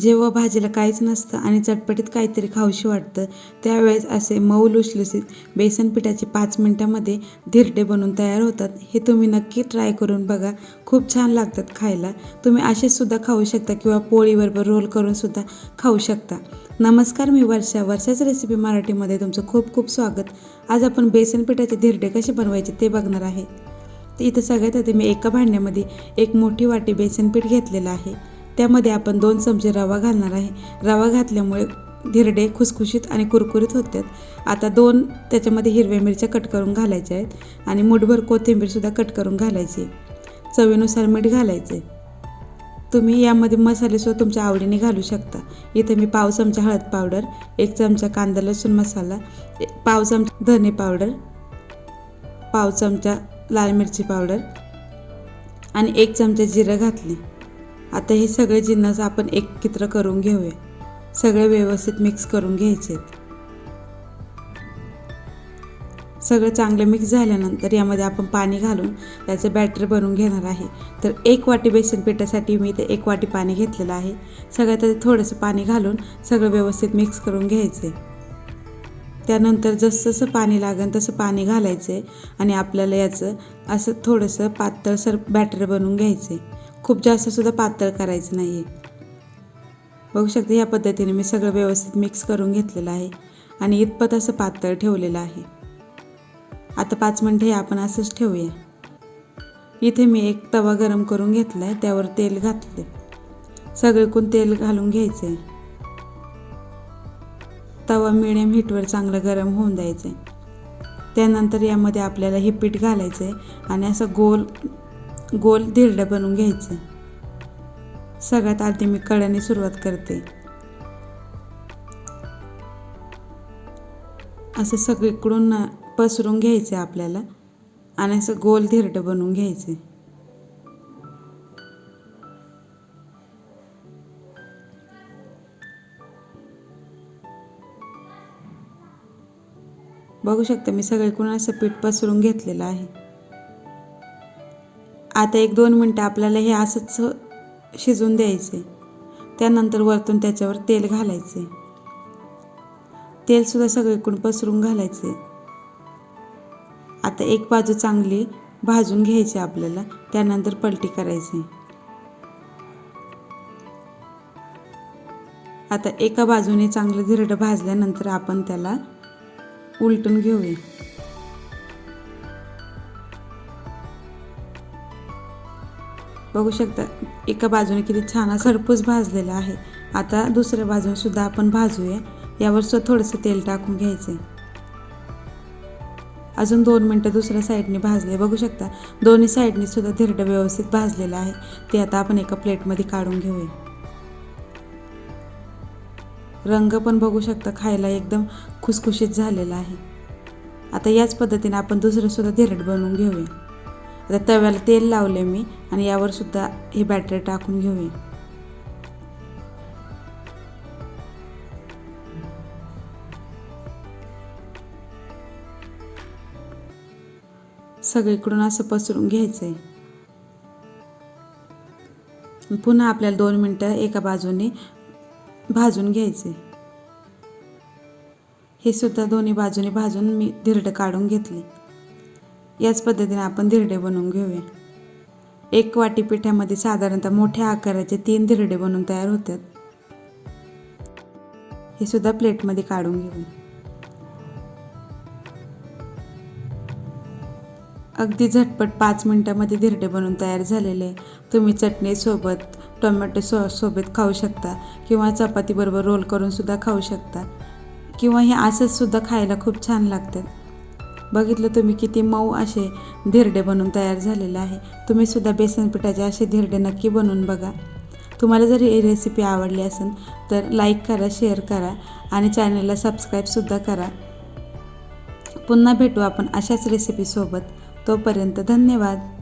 जेव्हा भाजीला काहीच नसतं आणि चटपटीत काहीतरी खाऊशी वाटतं त्यावेळेस असे मऊ लुसलुसीत बेसन पिठाचे पाच मिनटामध्ये धिरडे बनवून तयार होतात. हे तुम्ही नक्की ट्राय करून बघा. खूप छान लागतात खायला. तुम्ही असेसुद्धा खाऊ शकता किंवा पोळीबरोबर रोल करूनसुद्धा खाऊ शकता. नमस्कार मी वर्षा. वर्षाच रेसिपी मराठीमध्ये तुमचं खूप खूप स्वागत. आज आपण बेसन पिठाचे धिरडे कसे बनवायचे ते बघणार आहे. तर इथं सगळ्यात आधी मी एका भांड्यामध्ये एक मोठी वाटी बेसन पीठ घेतलेलं आहे. त्यामध्ये आपण दोन चमचे रवा घालणार आहे. रवा घातल्यामुळे धिरडे खुसखुशीत आणि कुरकुरीत होतात. आता दोन त्याच्यामध्ये हिरव्या मिरच्या कट करून घालायच्या आहेत आणि मुठभर कोथिंबीरसुद्धा कट करून घालायची चवीनुसार मीठ घालायचे तुम्ही यामध्ये मसालेसुद्धा तुमच्या आवडीने घालू शकता. इथे मी पाव चमचा हळद पावडर एक चमचा कांदा लसूण मसाला पाव चमचा धने पावडर पाव चमचा लाल मिरची पावडर आणि एक चमचा जिरं घातली. आता हे सगळे जिन्नस आपण एकत्र करून घेऊया. सगळे व्यवस्थित मिक्स करून घ्यायचे सगळं चांगलं मिक्स झाल्यानंतर यामध्ये आपण पाणी घालून याचं बॅटर बनवून घेणार आहे. तर एक वाटी बेसन पिठासाठी मी इथे एक वाटी पाणी घेतलेलं आहे. सगळ्यात आधी थोडंसं पाणी घालून सगळं व्यवस्थित मिक्स करून घ्यायचे त्यानंतर जसं पाणी लागेल तसं पाणी घालायचं आहे आणि आपल्याला याचं असं थोडंसं पातळसर बॅटर बनवून घ्यायचे खूप जास्तसुद्धा पातळ करायचं नाही आहे बघू शकता या पद्धतीने मी सगळं व्यवस्थित मिक्स करून घेतलेलं आहे आणि इतपत असं पातळ ठेवलेलं आहे. आता पाच मिनटं हे आपण असंच ठेवूया. इथे मी एक तवा गरम करून घेतला आहे त्यावर तेल घातले सगळीकून तेल घालून घ्यायचं आहे तवा मिडियम हीटवर चांगलं गरम होऊन द्यायचं आहे त्यानंतर यामध्ये आपल्याला हे पीठ घालायचं आहे आणि असं गोल गोल धिरडं बनवून घ्यायचं. सगळ्यात आधी मी कड्याने सुरुवात करते. असं सगळीकडून पसरून घ्यायचं आपल्याला आणि असं गोल धिरडं बनवून घ्यायचं. बघू शकता मी सगळीकडून असं पीठ पसरून घेतलेलं आहे. आता एक दोन मिनटं आपल्याला हे असंच शिजून द्यायचे त्यानंतर वरतून त्याच्यावर तेल घालायचे तेलसुद्धा सगळीकडून पसरून घालायचे आता एक बाजू चांगली भाजून घ्यायची आपल्याला त्यानंतर पलटी करायची. आता एका बाजूने चांगलं धिरडं भाजल्यानंतर आपण त्याला उलटून घेऊया. बघू शकता एका बाजूने किती छान असं खरपूस भाजलेला आहे. आता दुसऱ्या बाजूने सुद्धा आपण भाजूया. यावर सुद्धा थोडंसं तेल टाकून घ्यायचं आहे अजून दोन मिनटं दुसऱ्या साईडने भाजले. बघू शकता दोन्ही साईडने सुद्धा धिरडं व्यवस्थित भाजलेलं आहे. ते आता आपण एका प्लेटमध्ये काढून घेऊया. रंग पण बघू शकता खायला एकदम खुसखुशीत झालेला आहे. आता याच पद्धतीने आपण दुसरं सुद्धा धिरड बनवून घेऊया. आता तव्याला तेल लावले मी आणि यावर सुद्धा हे बॅटर टाकून घेऊया. सगळीकडून असं पसरून घ्यायचं आहे पुन्हा आपल्याला दोन मिनटं एका बाजूने भाजून घ्यायचे हे सुद्धा दोन्ही बाजूने भाजून मी धिरडं काढून घेतली याच पद्धतीने आपण धिरडे बनवून घेऊया. एक वाटी पिठामध्ये साधारणतः मोठ्या आकाराचे तीन धिरडे बनवून तयार होतात. हे सुद्धा प्लेटमध्ये काढून घेऊ. अगदी झटपट पाच मिनटामध्ये धिरडे बनवून तयार झालेले. तुम्ही चटणीसोबत टोमॅटो सॉस सोबत खाऊ शकता किंवा चपातीबरोबर रोल करून सुद्धा खाऊ शकता किंवा हे असंच सुद्धा खायला खूप छान लागतात बघितलं तुम्ही किती मऊ असे धिरडे बनवून तयार झालेले आहे. तुम्ही सुद्धा बेसन पिठाचे असे धिरडे नक्की बनवून बघा. तुम्हाला जर ही रेसिपी आवडली असेल तर लाईक करा शेअर करा आणि चॅनलला सबस्क्राईबसुद्धा करा. पुन्हा भेटू आपण अशाच रेसिपीसोबत तोपर्यंत धन्यवाद.